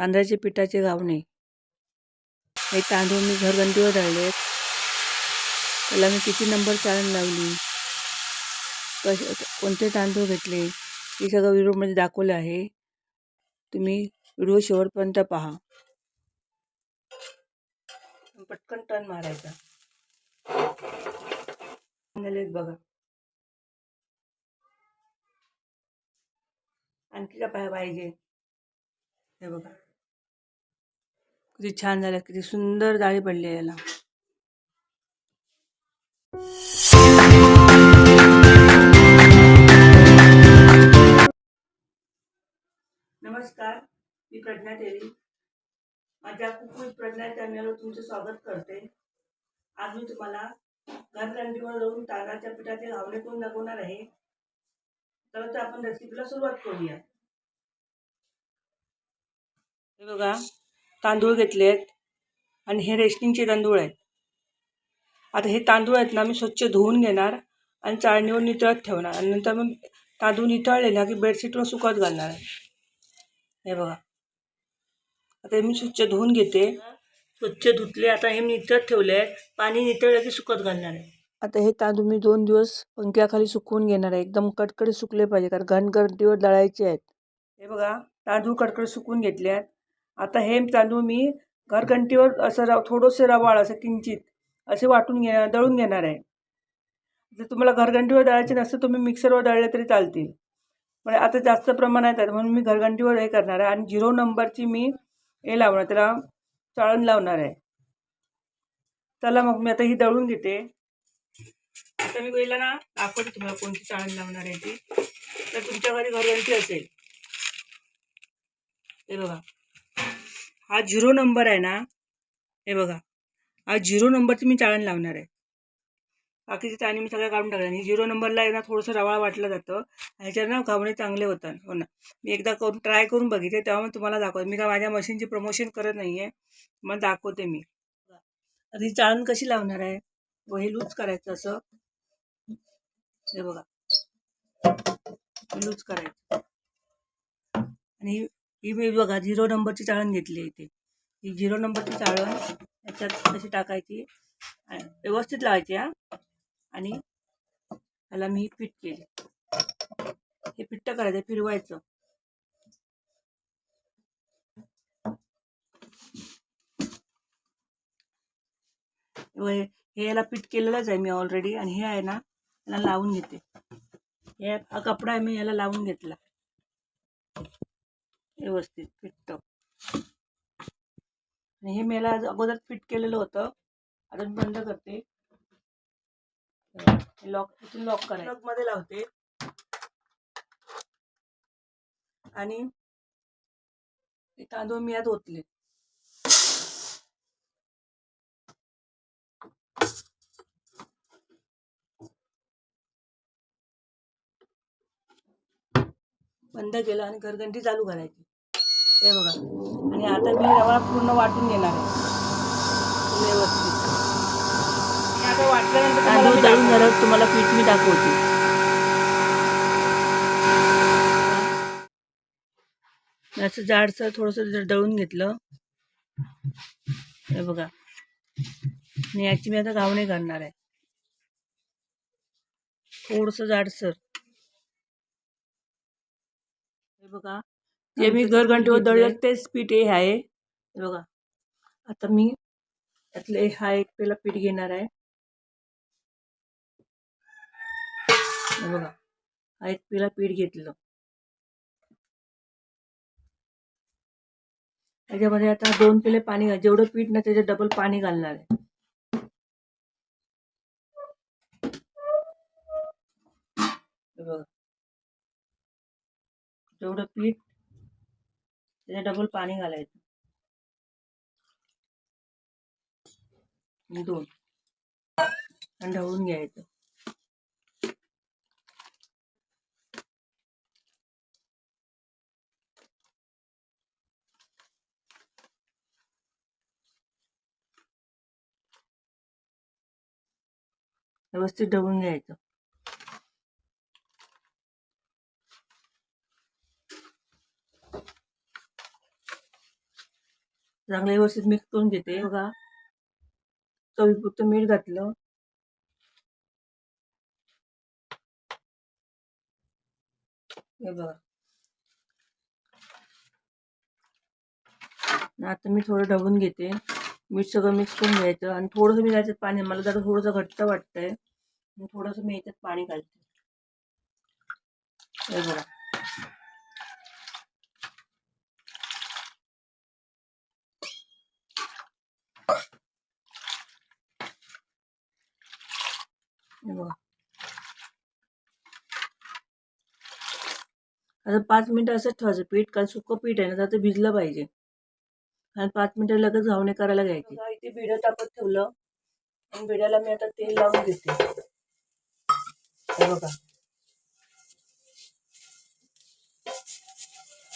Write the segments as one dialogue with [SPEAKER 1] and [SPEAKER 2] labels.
[SPEAKER 1] तांदळाचे पिठाचे गावणे हे तांदूळ मी घरगंटीवर राहिले आहेत त्याला मी किती नंबर चाळण लावली. कश कोणते तांदूळ घेतले? हे सगळं व्हिडिओमध्ये दाखवलं आहे. तुम्ही व्हिडिओ शेवटपर्यंत पहा. पटकन टर्न मारायचा. बघा. आणखी काय पाहिजे? हे बघा. किती छान झालं किती सुंदर जाळी पडली याला. नमस्कार मी प्रज्ञा देवी माझ्या कुकुल प्रज्ञा चॅनलवर तुमचं स्वागत करते. आज मी तुम्हाला घरकांडीवर जाऊन तांदळाच्या पिठाचे घावणे करून दाखवणार आहे? तर आपण रेसिपीला सुरुवात करूया. हे बघा तांदूळ घेतले आहेत आणि हे रेशनिंगचे तांदूळ आहेत. आता हे तांदूळ आहेत ना मी स्वच्छ धुवून घेणार आणि चाळणीवर नितळत ठेवणार आणि नंतर मग तांदूळ नितळले ना की बेडशीटवर सुकत घालणार आहे. हे बघा. आता हे मी स्वच्छ धुवून घेते. स्वच्छ धुतले आता हे मी नितळत ठेवले आहे पाणी नितळलं की सुकत घालणार आहे. आता हे तांदूळ मी दोन दिवस पंख्याखाली सुकवून घेणार आहे. एकदम कडकडे सुकले पाहिजे कारण घनगरतीवर दळायचे आहेत. हे बघा तांदूळ कडकडे सुकवून घेतले आहेत. आता हे तांदूळ मी घरघंटीवर असं रव थोडंसं रवाळ असं किंचित असे वाटून घे दळून घेणार आहे. जर तुम्हाला घरघंटीवर दळायचे नसतं तुम्ही मिक्सरवर दळले तरी चालतील. म्हणजे आता जास्त प्रमाणात आहेत म्हणून मी घरघंटीवर हे करणार आहे. आणि झिरो नंबरची मी हे लावणार त्याला चाळण लावणार आहे. चला मग मी आता ही दळून घेते. आता मी पहिला ना दाखवते तुम्हाला कोणती चाळण लावणार आहे ती. तर तुमच्या घरी घरघंटी असेल. हे बघा. हा झिरो नंबर आहे ना? हे बघा. हा झिरो नंबरची मी चाळण लावणार आहे. बाकीचे चाळणी मी सगळ्या काढून टाकल्या आणि झिरो नंबरला आहे ना थोडंसं रवाळ वाटलं जातं. ह्याच्यावर ना घावणे चांगले होतात. हो ना. मी एकदा करून ट्राय करून बघितले तेव्हा मी तुम्हाला दाखवते. मी काय माझ्या मशीनची प्रमोशन करत नाही आहे मग दाखवते मी. आता ही चाळण कशी लावणार आहे? व हे लूज करायचं असं. हे बघा. लूज करायचं. आणि ही- मी बघा झिरो नंबरची चाळण घेतली आहे इथे. ही झिरो नंबरची चाळण याच्यात कशी टाकायची? आणि व्यवस्थित लावायची हा. आणि त्याला मी पीठ केली. हे पिट्ट करायचं फिरवायचं. हे हे याला पीठ केलेलंच आहे मी ऑलरेडी आणि हे आहे ना याला लावून घेते. हे हा कपडा आहे मी याला लावून घेतला. व्यवस्थित फिटतं. आणि हे मेला अगोदर फिट केलेलं होतं. आता मी बंद करते. लॉक इथून लॉक करायचं. मध्ये लावते. आणि तांदूळ मी यात ओतले. बंद केलं आणि घरघंटी चालू करायची. हे बघा. आणि आता मी रवा पूर्ण वाटून घेणार आहे. व्यवस्थित. आता वाटल्यानंतर तांदूळ दळून झाल्यावर तुम्हाला पीठ मी दाखवते. असं जाडसर थोडंसं दळून घेतलं. हे बघा. आणि याची मी आता घावणे करणार आहे. थोडंसं जाडसर. हे बघा. जे मी घरघंटीवर दळलं तेच पीठ हे आहे. बघा. आता मी त्यातले हा एक पेला पीठ घेणार आहे. बघा. हा एक पेला पीठ घेतलं. त्याच्यामध्ये आता दोन पेले पाणी जेवढं पीठ ना त्याच्यात डबल पाणी घालणार आहे. बघा. जेवढं पीठ त्याच्यात डबल पाणी घालायचं. दोन. आणि ढवळून घ्यायचं. व्यवस्थित ढवळून घ्यायचं. चांगलं व्यवस्थित मिक्स करून घेते. बघा. चवीपुरतं मीठ घातलं. हे बघा. आता मी थोडं ढवून घेते. मीठ सगळं मिक्स करून घ्यायचं. आणि थोडंसं मी घ्यायचं पाणी मला जरा थोडंसं घट्ट वाटतंय. थोडंसं मी याच्यात पाणी घालते. हे बघा. बघा आता पाच मिनिटं असंच ठेवायचं. पीठ कारण सुकं पीठ आहे ना तर भिजलं पाहिजे. आणि पाच मिनिटं लगेच घावणे करायला घ्यायची. इथे भिडं तापत ठेवलं. आणि भिड्याला मी आता तेल लावून घेते. बघा.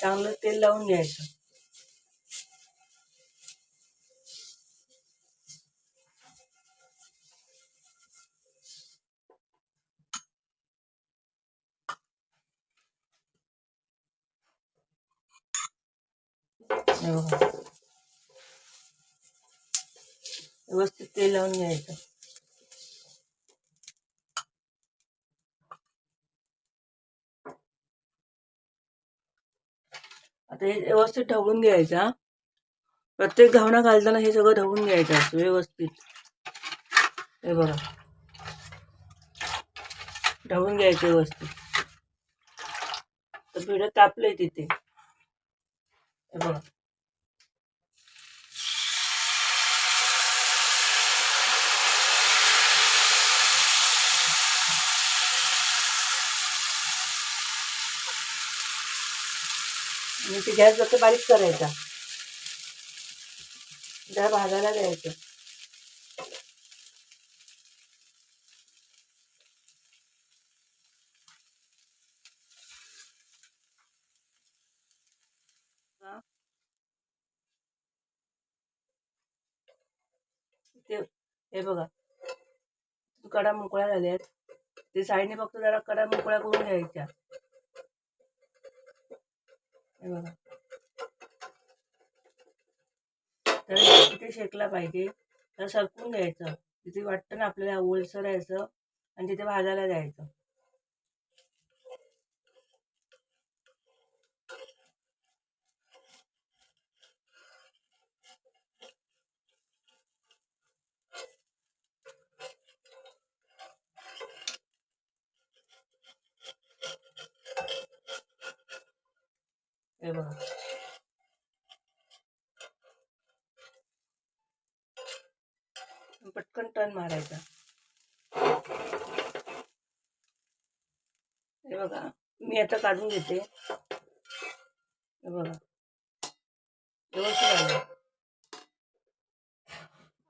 [SPEAKER 1] चांगलं तेल लावून घ्यायचं. हो. बघा व्यवस्थित तेल लावून घ्यायचं. आता हे व्यवस्थित ढवळून घ्यायचं प्रत्येक घावणा घालताना हे सगळं ढवळून घ्यायचं असतं व्यवस्थित. हे बघा. ढवळून घ्यायचं व्यवस्थित. तर पिढं तापलंय तिथे. हे बघा. आणि ते गॅस फक्त बारीक करायचा. जरा भाजायला द्यायचं. ते हे बघा. कडा मोकळ्या झाल्या आहेत ते साईडने फक्त जरा कडा मोकळ्या करून घ्यायच्या. हे बघा. तर तिथे शेकला पाहिजे. तर सरकून द्यायचं तिथे वाटतं ना आपल्याला ओलसर यायचं आणि तिथे भाजायला द्यायचं हे बघा. पटकन टर्न मारायचा. हे बघा मी आता काढून घेते. हे बघा. व्यवस्थित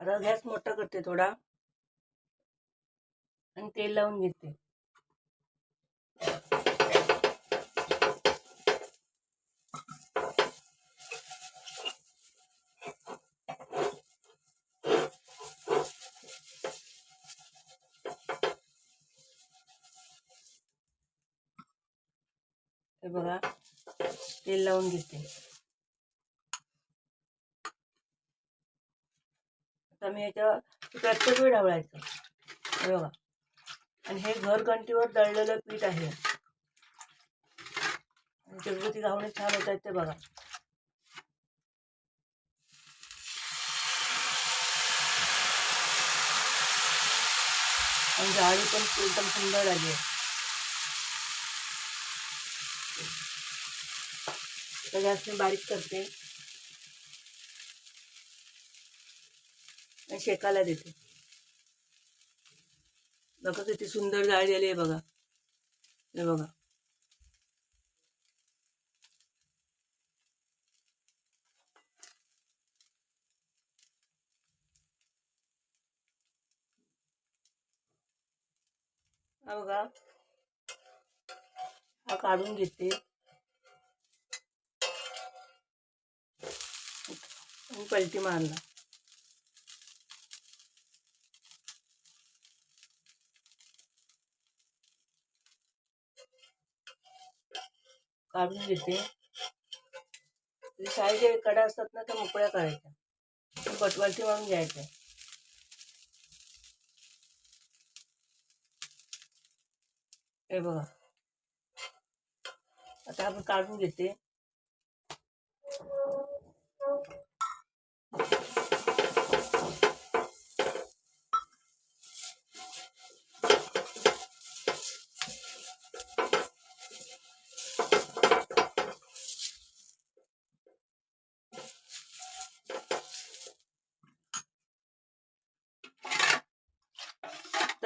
[SPEAKER 1] आता गॅस मोठा करते थोडा. आणि तेल लावून घेते. लावून घेते. आता मी याच्यावर प्रत्येक वेळ ढवळायचं बघा. आणि हे घरघंटीवर दळलेलं पीठ आहे. आणि घावणे छान होत आहेत ते बघा. आणि जाळी पण एकदम सुंदर आली आहे तर मी बारीक करते. आणि शेकायला देते. बघा किती सुंदर जाळी आली आहे बघा. हे बघा. हा बघा. हा काढून घेते. आणि पलटी मारला. काढून घेते. ते जे कडा असतात ना त्या मोकळ्या करायच्या. बटवलती मारून घ्यायच्या. हे बघा. आता आपण काढून घेते.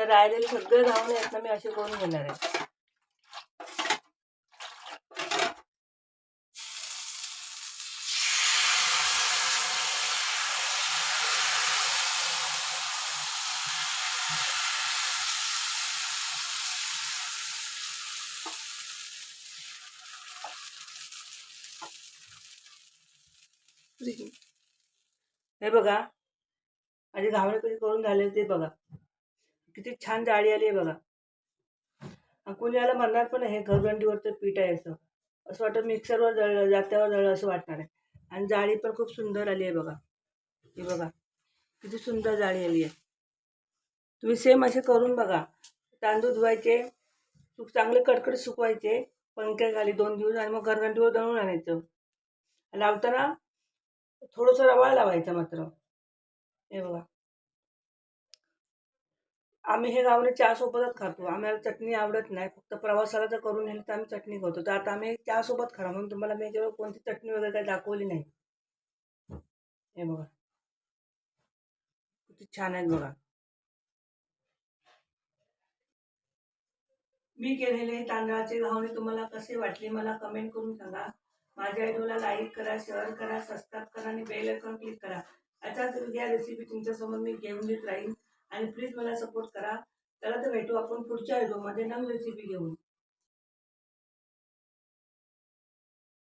[SPEAKER 1] राहिलेले सगळे धावून आहेत ना मी असे करून घेणार आहे. हे बघा माझी घावणे कधी करून झाले ते बघा. किती छान जाळी आली आहे बघा. कोणी याला म्हणणार पण हे घरगंडीवरचं पीठ आहे असं. असं वाटतं मिक्सरवर जळलं जात्यावर जळलं असं वाटणार आहे. आणि जाळी पण खूप सुंदर आली आहे बघा. हे बघा किती सुंदर जाळी आली आहे. तुम्ही सेम असे करून बघा. तांदूळ धुवायचे सुक चांगले कडकड सुकवायचे पंख्याखाली दोन दिवस आणि मग घरगंडीवर दळून आणायचं. लावताना थोडंसं रवाळ लावायचा मात्र. हे बघा. आम्ही हे गावणे चहासोबतच खातो. आम्हाला चटणी आवडत नाही. फक्त प्रवासाला जर करून नेलं तर आम्ही चटणी खातो. तर आता आम्ही चहासोबत खा. म्हणून तुम्हाला मी जेव्हा कोणती चटणी वगैरे काही दाखवली नाही. हे बघा. किती छान आहेत बघा. मी केलेले तांदळाचे घावणे तुम्हाला कसे वाटले मला कमेंट करून सांगा. माझ्या व्हिडिओला लाईक करा शेअर करा सबस्क्राईब करा आणि बेल आयकॉन क्लिक करा. अशाच या रेसिपी तुमच्यासमोर मी घेऊन येत राहील आणि प्लीज मला सपोर्ट करा. चला तर भेटू आपण पुढच्या व्हिडिओमध्ये नवीन रेसिपी घेऊन.